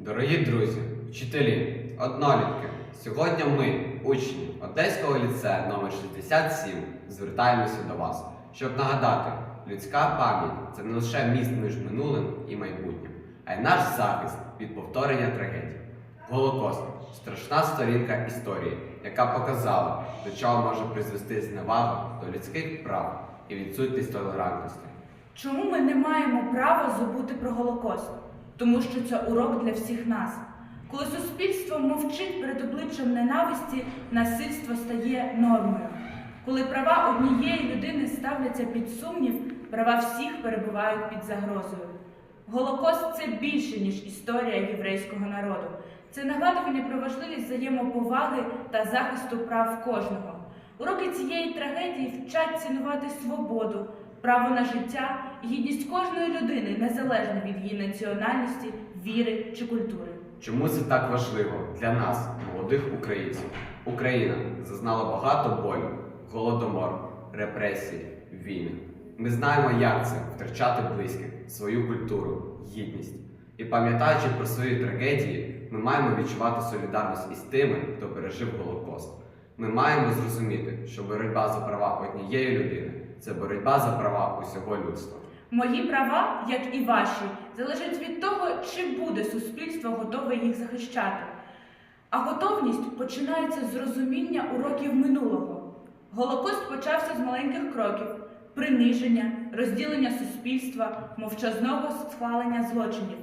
Дорогі друзі, вчителі, однолітки, сьогодні ми, учні Одеського ліцею номер 67, звертаємося до вас, щоб нагадати, людська пам'ять це не лише міст між минулим і майбутнім, а й наш захист від повторення трагедій. Голокост страшна сторінка історії, яка показала, до чого може призвести зневага до людських прав і відсутність толерантності. Чому ми не маємо права забути про Голокост? Тому що це урок для всіх нас. Коли суспільство мовчить перед обличчям ненависті, насильство стає нормою. Коли права однієї людини ставляться під сумнів, права всіх перебувають під загрозою. Голокост це більше, ніж історія єврейського народу. Це нагадування про важливість взаємоповаги та захисту прав кожного. Уроки цієї трагедії вчать цінувати свободу, право на життя гідність кожної людини, незалежно від її національності, віри чи культури. Чому це так важливо для нас, молодих українців? Україна зазнала багато болю, голодомор, репресії, війни. Ми знаємо, як це втрачати близьких, свою культуру, гідність. І пам'ятаючи про свої трагедії, ми маємо відчувати солідарність із тими, хто пережив Голокост. Ми маємо зрозуміти, що боротьба за права однієї людини це боротьба за права усього людства. Мої права, як і ваші, залежать від того, чи буде суспільство готове їх захищати. А готовність починається з розуміння уроків минулого. Голокост почався з маленьких кроків: приниження, розділення суспільства, мовчазного схвалення злочинів.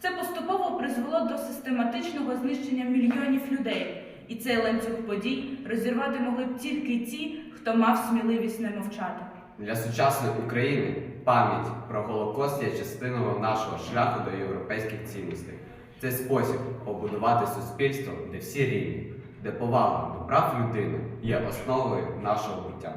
Це поступово призвело до систематичного знищення мільйонів людей, і цей ланцюг подій розірвати могли б тільки ті, хто мав сміливість не мовчати. Для сучасної України пам'ять про Голокост є частиною нашого шляху до європейських цінностей. Це спосіб побудувати суспільство, де всі рівні, де повага до прав людини є основою нашого буття.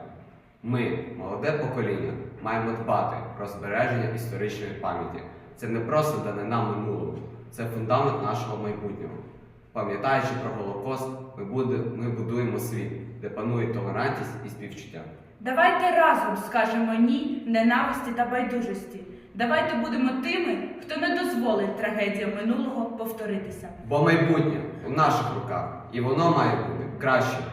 Ми, молоде покоління, маємо дбати про збереження історичної пам'яті. Це не просто данина минулого, це фундамент нашого майбутнього. Пам'ятаючи про Голокост, ми, буде, ми будуємо світ, де панує толерантність і співчуття. Давайте разом скажемо ні ненависті та байдужості. Давайте будемо тими, хто не дозволить трагедіям минулого повторитися. Бо майбутнє у наших руках, і воно має бути кращим,